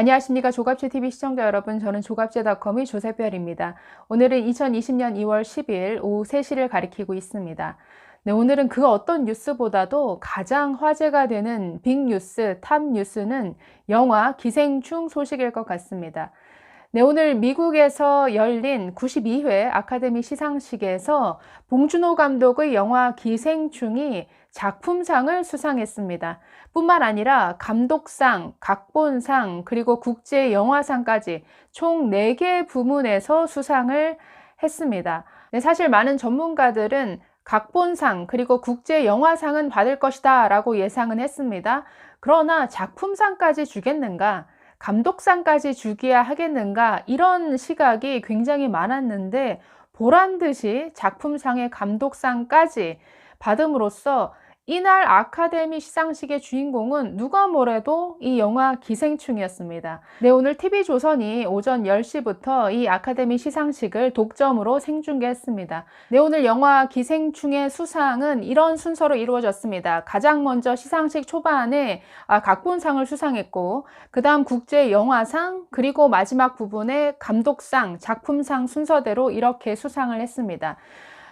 안녕하십니까 조갑제 TV 시청자 여러분 저는 조갑제닷컴의 조세별입니다. 오늘은 2020년 2월 10일 오후 3시를 가리키고 있습니다. 네, 오늘은 그 어떤 뉴스보다도 가장 화제가 되는 빅뉴스, 탑 뉴스는 영화 기생충 소식일 것 같습니다. 네, 오늘 미국에서 열린 92회 아카데미 시상식에서 봉준호 감독의 영화 기생충이 작품상을 수상했습니다. 뿐만 아니라 감독상, 각본상, 그리고 국제영화상까지 총 4개 부문에서 수상을 했습니다. 네, 사실 많은 전문가들은 각본상, 그리고 국제영화상은 받을 것이다 라고 예상은 했습니다. 그러나 작품상까지 주겠는가? 감독상까지 주기야 하겠는가 이런 시각이 굉장히 많았는데 보란 듯이 작품상의 감독상까지 받음으로써 이날 아카데미 시상식의 주인공은 누가 뭐래도 이 영화 기생충이었습니다. 네, 오늘 TV조선이 오전 10시부터 이 아카데미 시상식을 독점으로 생중계했습니다. 네, 오늘 영화 기생충의 수상은 이런 순서로 이루어졌습니다. 가장 먼저 시상식 초반에 아, 각본상을 수상했고, 그 다음 국제영화상, 그리고 마지막 부분에 감독상, 작품상 순서대로 이렇게 수상을 했습니다.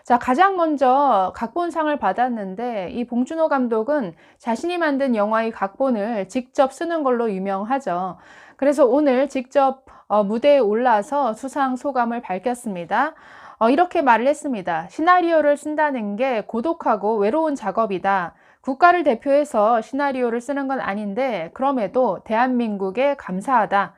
자, 가장 먼저 각본상을 받았는데 이 봉준호 감독은 자신이 만든 영화의 각본을 직접 쓰는 걸로 유명하죠. 그래서 오늘 직접 어, 무대에 올라서 수상 소감을 밝혔습니다. 어, 이렇게 말을 했습니다. 시나리오를 쓴다는 게 고독하고 외로운 작업이다. 국가를 대표해서 시나리오를 쓰는 건 아닌데 그럼에도 대한민국에 감사하다.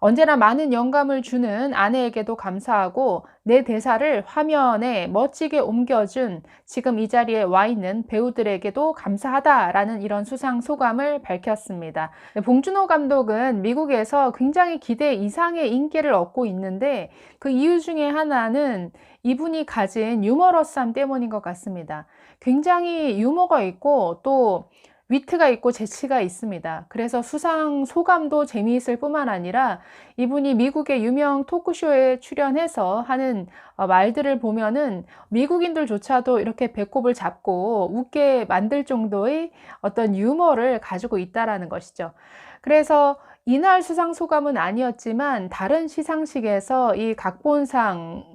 언제나 많은 영감을 주는 아내에게도 감사하고 내 대사를 화면에 멋지게 옮겨준 지금 이 자리에 와 있는 배우들에게도 감사하다라는 이런 수상 소감을 밝혔습니다. 봉준호 감독은 미국에서 굉장히 기대 이상의 인기를 얻고 있는데 그 이유 중에 하나는 이분이 가진 유머러스함 때문인 것 같습니다. 굉장히 유머가 있고 또 위트가 있고 재치가 있습니다. 그래서 수상 소감도 재미있을 뿐만 아니라 이분이 미국의 유명 토크쇼에 출연해서 하는 어, 말들을 보면은 미국인들조차도 이렇게 배꼽을 잡고 웃게 만들 정도의 어떤 유머를 가지고 있다라는 것이죠. 그래서 이날 수상 소감은 아니었지만 다른 시상식에서 이 각본상을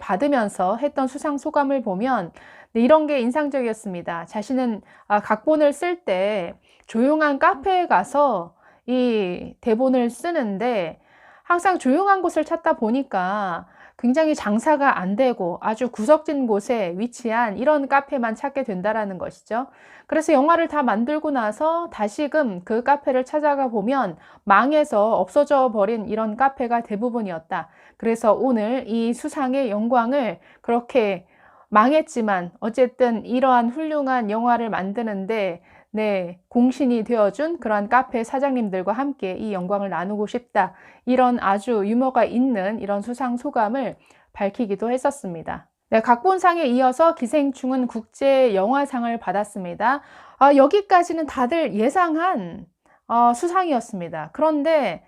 받으면서 했던 수상 소감을 보면 네, 이런 게 인상적이었습니다. 자신은 아, 각본을 쓸 때 조용한 카페에 가서 이 대본을 쓰는데 항상 조용한 곳을 찾다 보니까 굉장히 장사가 안 되고 아주 구석진 곳에 위치한 이런 카페만 찾게 된다라는 것이죠. 그래서 영화를 다 만들고 나서 다시금 그 카페를 찾아가 보면 망해서 없어져 버린 이런 카페가 대부분이었다. 그래서 오늘 이 수상의 영광을 그렇게 망했지만 어쨌든 이러한 훌륭한 영화를 만드는데 네, 공신이 되어준 그러한 카페 사장님들과 함께 이 영광을 나누고 싶다. 이런 아주 유머가 있는 이런 수상 소감을 밝히기도 했었습니다. 네, 각본상에 이어서 기생충은 국제 영화상을 받았습니다. 아, 여기까지는 다들 예상한 어, 수상이었습니다. 그런데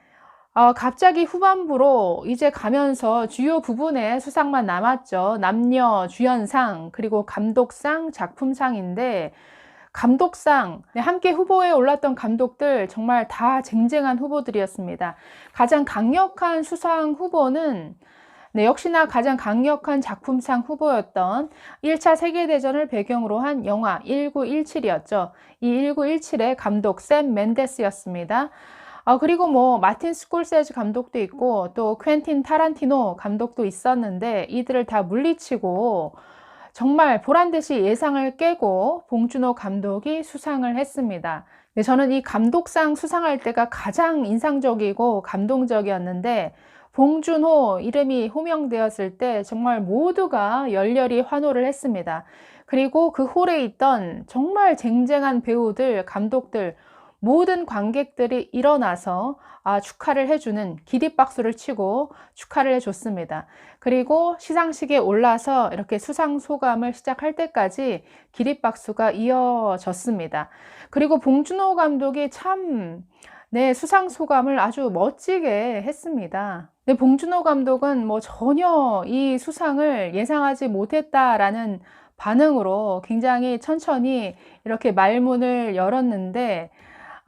어, 갑자기 후반부로 이제 가면서 주요 부분에 수상만 남았죠. 남녀 주연상, 그리고 감독상, 작품상인데, 감독상, 네, 함께 후보에 올랐던 감독들 정말 다 쟁쟁한 후보들이었습니다. 가장 강력한 수상 후보는 네, 역시나 가장 강력한 작품상 후보였던 1차 세계대전을 배경으로 한 영화 1917이었죠. 이 1917의 감독 샘 맨데스였습니다. 아, 그리고 뭐 마틴 스콜세지 감독도 있고 또 퀸틴 타란티노 감독도 있었는데 이들을 다 물리치고 정말 보란 듯이 예상을 깨고 봉준호 감독이 수상을 했습니다. 네, 저는 이 감독상 수상할 때가 가장 인상적이고 감동적이었는데 봉준호 이름이 호명되었을 때 정말 모두가 열렬히 환호를 했습니다. 그리고 그 홀에 있던 정말 쟁쟁한 배우들, 감독들 모든 관객들이 일어나서 아, 축하를 해주는 기립박수를 치고 축하를 해줬습니다. 그리고 시상식에 올라서 이렇게 수상 소감을 시작할 때까지 기립박수가 이어졌습니다. 그리고 봉준호 감독이 참 네, 수상 소감을 아주 멋지게 했습니다. 네, 봉준호 감독은 뭐 전혀 이 수상을 예상하지 못했다라는 반응으로 굉장히 천천히 이렇게 말문을 열었는데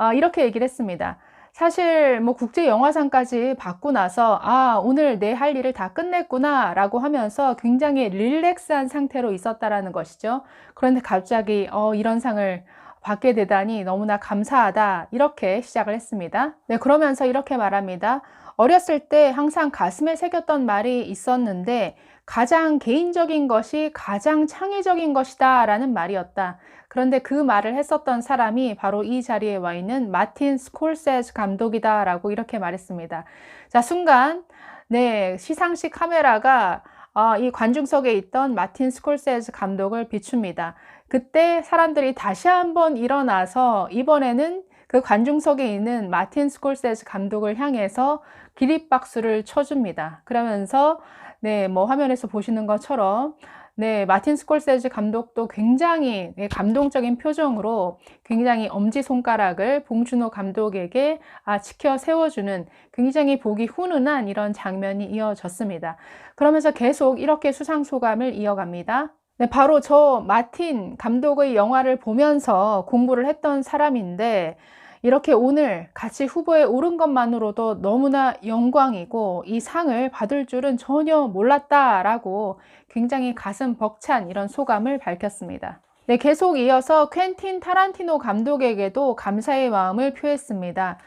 아, 이렇게 얘기를 했습니다. 사실 뭐 국제 영화상까지 받고 나서 아, 오늘 내 할 일을 다 끝냈구나 라고 하면서 굉장히 릴렉스한 상태로 있었다라는 것이죠. 그런데 갑자기 어, 이런 상을 받게 되다니 너무나 감사하다. 이렇게 시작을 했습니다. 네, 그러면서 이렇게 말합니다. 어렸을 때 항상 가슴에 새겼던 말이 있었는데 가장 개인적인 것이 가장 창의적인 것이다 라는 말이었다. 그런데 그 말을 했었던 사람이 바로 이 자리에 와 있는 마틴 스콜세즈 감독이다 라고 이렇게 말했습니다. 자, 순간, 네, 시상식 카메라가 어, 이 관중석에 있던 마틴 스콜세즈 감독을 비춥니다. 그때 사람들이 다시 한번 일어나서 이번에는 그 관중석에 있는 마틴 스콜세즈 감독을 향해서 기립박수를 쳐줍니다. 그러면서 네, 뭐 화면에서 보시는 것처럼 네, 마틴 스콜세즈 감독도 굉장히 네, 감동적인 표정으로 굉장히 엄지손가락을 봉준호 감독에게 아, 지켜 세워주는 굉장히 보기 훈훈한 이런 장면이 이어졌습니다. 그러면서 계속 이렇게 수상 소감을 이어갑니다. 네, 바로 저 마틴 감독의 영화를 보면서 공부를 했던 사람인데 이렇게 오늘 같이 후보에 오른 것만으로도 너무나 영광이고 이 상을 받을 줄은 전혀 몰랐다라고 굉장히 가슴 벅찬 이런 소감을 밝혔습니다. 네, 계속 이어서 퀸틴 타란티노 감독에게도 감사의 마음을 표했습니다.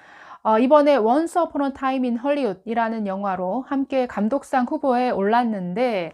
어, 이번에 원스 어폰 어 타임 인 헐리우드이라는 영화로 함께 감독상 후보에 올랐는데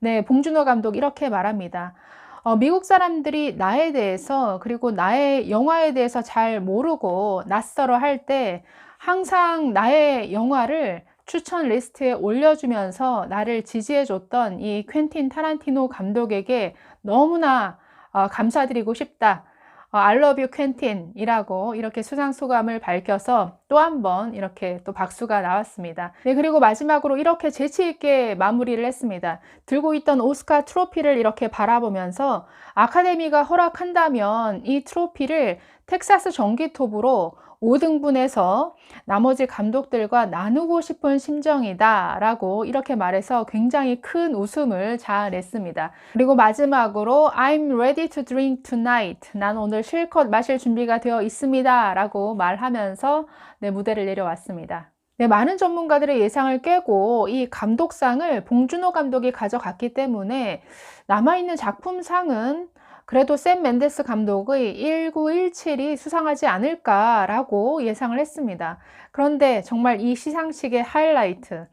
네, 봉준호 감독 이렇게 말합니다. 어, 미국 사람들이 나에 대해서 그리고 나의 영화에 대해서 잘 모르고 낯설어 할 때 항상 나의 영화를 추천 리스트에 올려주면서 나를 지지해줬던 이 퀸틴 타란티노 감독에게 너무나 어, 감사드리고 싶다. 어, I love you 퀸틴 이라고 이렇게 수상 소감을 밝혀서 또 한 번 이렇게 또 박수가 나왔습니다. 네, 그리고 마지막으로 이렇게 재치 있게 마무리를 했습니다. 들고 있던 오스카 트로피를 이렇게 바라보면서 아카데미가 허락한다면 이 트로피를 텍사스 전기톱으로 5등분해서 나머지 감독들과 나누고 싶은 심정이다 라고 이렇게 말해서 굉장히 큰 웃음을 자아냈습니다. 그리고 마지막으로 I'm ready to drink tonight. 난 오늘 실컷 마실 준비가 되어 있습니다. 라고 말하면서 네, 무대를 내려왔습니다. 네, 많은 전문가들의 예상을 깨고 이 감독상을 봉준호 감독이 가져갔기 때문에 남아있는 작품상은 그래도 샘 맨데스 감독의 1917이 수상하지 않을까라고 예상을 했습니다. 그런데 정말 이 시상식의 하이라이트,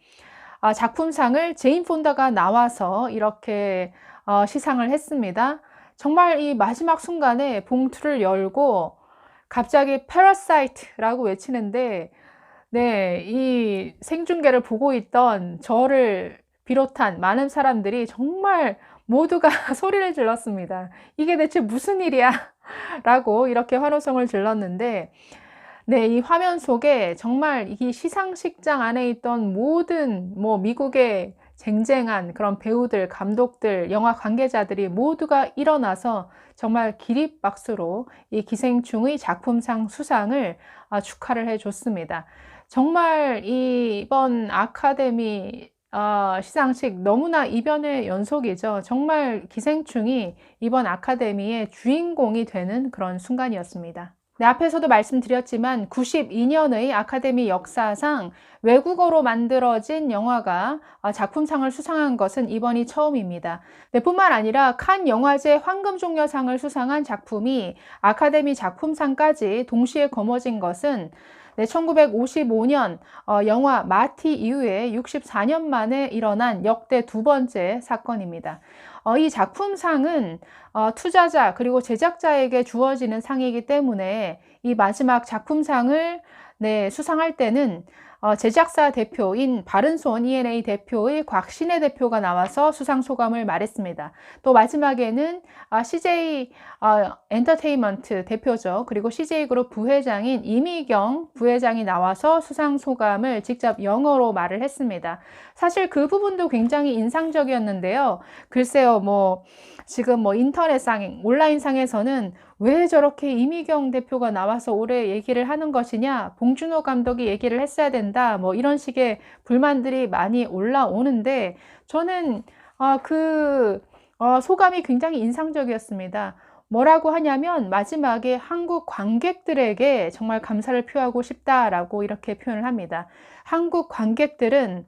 아, 작품상을 제인 폰다가 나와서 이렇게 어, 시상을 했습니다. 정말 이 마지막 순간에 봉투를 열고 갑자기 패러사이트라고 외치는데 네, 이 생중계를 보고 있던 저를 비롯한 많은 사람들이 정말 모두가 소리를 질렀습니다. 이게 대체 무슨 일이야? 라고 이렇게 환호성을 질렀는데, 네, 이 화면 속에 정말 이 시상식장 안에 있던 모든 뭐 미국의 쟁쟁한 그런 배우들, 감독들, 영화 관계자들이 모두가 일어나서 정말 기립박수로 이 기생충의 작품상 수상을 아, 축하를 해줬습니다. 정말 이번 아카데미 어, 시상식 너무나 이변의 연속이죠. 정말 기생충이 이번 아카데미의 주인공이 되는 그런 순간이었습니다. 네, 앞에서도 말씀드렸지만 92년의 아카데미 역사상 외국어로 만들어진 영화가 어, 작품상을 수상한 것은 이번이 처음입니다. 네, 뿐만 아니라 칸 영화제 황금종려상을 수상한 작품이 아카데미 작품상까지 동시에 거머쥔 것은 네, 1955년 어, 영화 마티 이후에 64년 만에 일어난 역대 두 번째 사건입니다. 어, 이 작품상은 어, 투자자 그리고 제작자에게 주어지는 상이기 때문에 이 마지막 작품상을 네, 수상할 때는 어, 제작사 대표인 바른손 E&A 대표의 곽신혜 대표가 나와서 수상 소감을 말했습니다. 또 마지막에는 어, CJ 어, 엔터테인먼트 대표죠. 그리고 CJ 그룹 부회장인 이미경 부회장이 나와서 수상 소감을 직접 영어로 말을 했습니다. 사실 그 부분도 굉장히 인상적이었는데요. 글쎄요, 뭐 지금 뭐 인터넷상, 온라인상에서는 왜 저렇게 이미경 대표가 나와서 올해 얘기를 하는 것이냐, 봉준호 감독이 얘기를 했어야 된다, 뭐 이런 식의 불만들이 많이 올라오는데, 저는 아, 그 어, 소감이 굉장히 인상적이었습니다. 뭐라고 하냐면 마지막에 한국 관객들에게 정말 감사를 표하고 싶다라고 이렇게 표현을 합니다. 한국 관객들은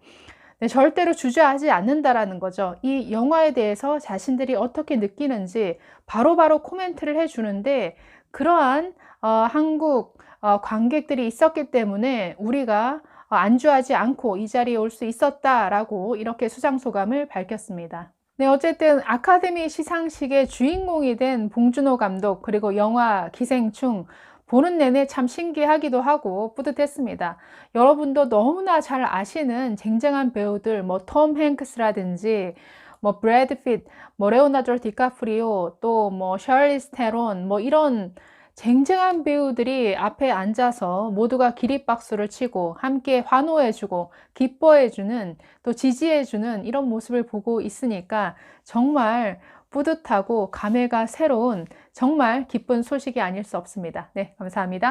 네, 절대로 주저하지 않는다라는 거죠. 이 영화에 대해서 자신들이 어떻게 느끼는지 바로바로 코멘트를 해주는데 그러한 어, 한국 어, 관객들이 있었기 때문에 우리가 어, 안주하지 않고 이 자리에 올 수 있었다라고 이렇게 수상 소감을 밝혔습니다. 네, 어쨌든 아카데미 시상식의 주인공이 된 봉준호 감독 그리고 영화 기생충 보는 내내 참 신기하기도 하고 뿌듯했습니다. 여러분도 너무나 잘 아시는 쟁쟁한 배우들 뭐 톰 행크스라든지 뭐 브래드 핏, 뭐 레오나르도 디카프리오, 또 뭐 셜리스 테론 뭐 이런 쟁쟁한 배우들이 앞에 앉아서 모두가 기립박수를 치고 함께 환호해주고 기뻐해주는 또 지지해주는 이런 모습을 보고 있으니까 정말 뿌듯하고 감회가 새로운 정말 기쁜 소식이 아닐 수 없습니다. 네, 감사합니다.